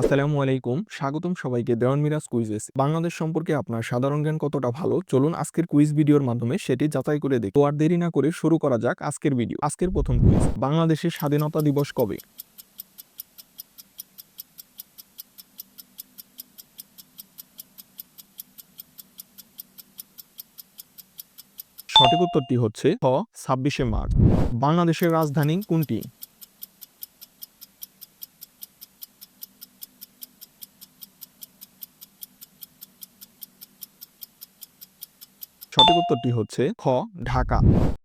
আসসালামু আলাইকুম। স্বাগতম সবাইকে দেওয়ান মিরাজ কুইজেস। বাংলাদেশ সম্পর্কে আপনার সাধারণ জ্ঞান কতটা ভালো? চলুন আজকের কুইজ ভিডিওর মাধ্যমে সেটি যাচাই করে দেখি। তো আর দেরি না করে শুরু করা যাক আজকের ভিডিও। আজকের প্রথম কুইজ, বাংলাদেশের স্বাধীনতা দিবস কবে? সঠিক উত্তরটি হচ্ছে খ ছাব্বিশে মার্চ। বাংলাদেশের রাজধানী কোনটি? সঠিক উত্তরটি হচ্ছে খ, ঢাকা।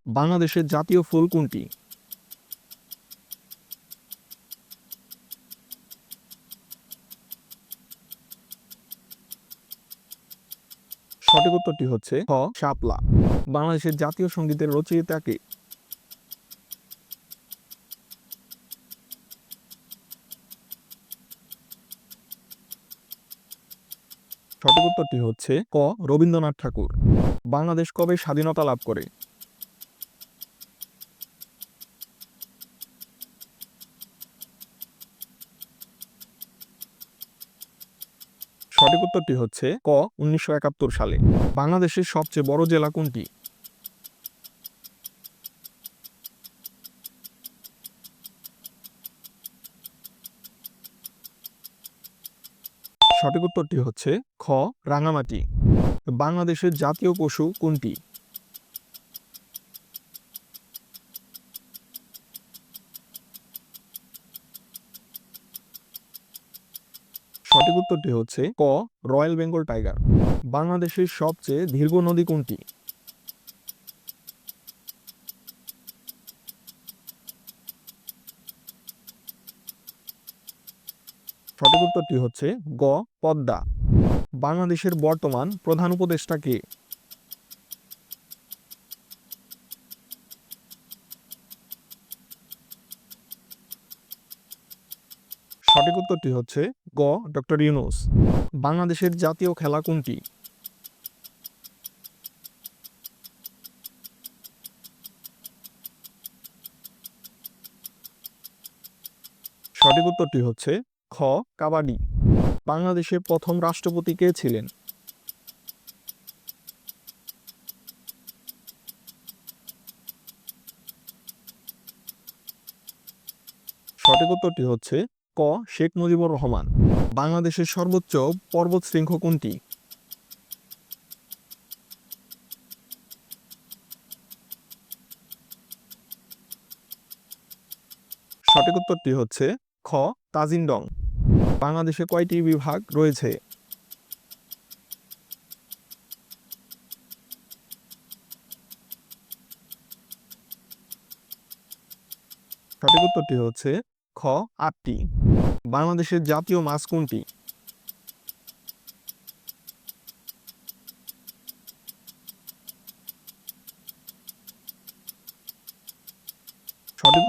বাংলাদেশের জাতীয় ফুল কোনটি? সঠিক উত্তরটি হচ্ছে খ, শাপলা। বাংলাদেশের জাতীয় সঙ্গীতের রচয়িতা কে? সঠিক উত্তরটি হচ্ছে ক. রবীন্দ্রনাথ ঠাকুর। বাংলাদেশ কবে স্বাধীনতা লাভ করে? সঠিক উত্তরটি হচ্ছে ক, উনিশশো একাত্তর সালে। বাংলাদেশের সবচেয়ে বড় জেলা কোনটি? সঠিক উত্তরটি হচ্ছে খ, রাঙামাটি। বাংলাদেশের জাতীয় পশু কোনটি? সঠিক উত্তরটি হচ্ছে ক, রয়্যাল বেঙ্গল টাইগার। বাংলাদেশের সবচেয়ে দীর্ঘ নদী কোনটি? সঠিক উত্তরটি হচ্ছে গ, পদ্মা। বাংলাদেশের বর্তমান প্রধান উপদেষ্টা কে? সঠিক উত্তরটি হচ্ছে গ, ডক্টর ইউনুস। বাংলাদেশের জাতীয় খেলা কোনটি? সঠিক উত্তরটি হচ্ছে খ, কাবাডি। বাংলাদেশের প্রথম রাষ্ট্রপতি কে ছিলেন? সঠিক উত্তরটি হচ্ছে ক, শেখ মুজিবুর রহমান। বাংলাদেশের সর্বোচ্চ পর্বত শৃঙ্খ কোনটি? সঠিক উত্তরটি হচ্ছে খ তাজিন্ডং বাংলাদেশে কয়টি বিভাগ রয়েছে? সঠিক উত্তরটি হচ্ছে খ আটটি। বাংলাদেশের জাতীয় মাছ কোনটি?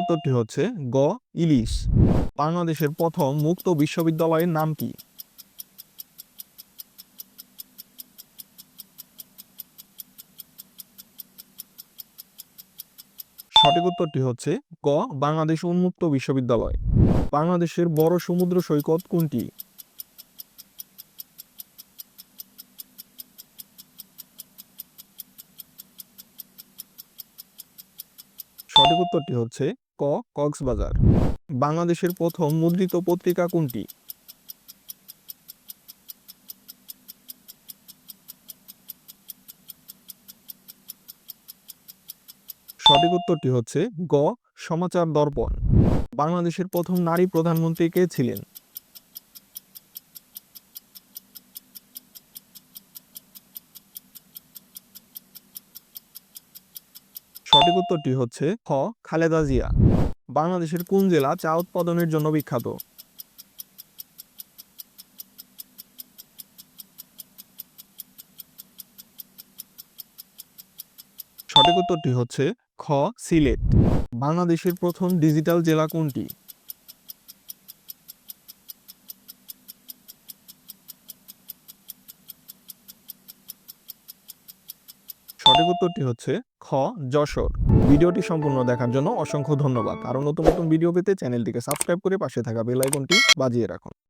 উত্তরটি হচ্ছে গ, ইলিশ। বাংলাদেশের প্রথম মুক্ত বিশ্ববিদ্যালয়ের নাম কি? সঠিক উত্তরটি হচ্ছে গ, বাংলাদেশ উন্মুক্ত বিশ্ববিদ্যালয়। বাংলাদেশের বড় সমুদ্র সৈকত কোনটি? সঠিক উত্তরটি হচ্ছে ক, কক্সবাজার। বাংলাদেশের প্রথম মুদ্রিত পত্রিকা কোনটি? সঠিক উত্তরটি হচ্ছে গ, সমাচার দর্পণ। বাংলাদেশের প্রথম নারী প্রধানমন্ত্রী কে ছিলেন? সঠিক উত্তরটি হচ্ছে খ. খালেদা জিয়া। বাংলাদেশের কোন জেলা চা উৎপাদনের জন্য বিখ্যাত? সঠিক উত্তরটি হচ্ছে খ. সিলেট। বাংলাদেশের প্রথম ডিজিটাল জেলা কোনটি? সঠিক উত্তরটি হচ্ছে খ, যশোর। ভিডিওটি সম্পূর্ণ দেখার জন্য অসংখ্য ধন্যবাদ। আরও নতুন নতুন ভিডিও পেতে চ্যানেলটিকে সাবস্ক্রাইব করে পাশে থাকা বেল আইকনটি বাজিয়ে রাখুন।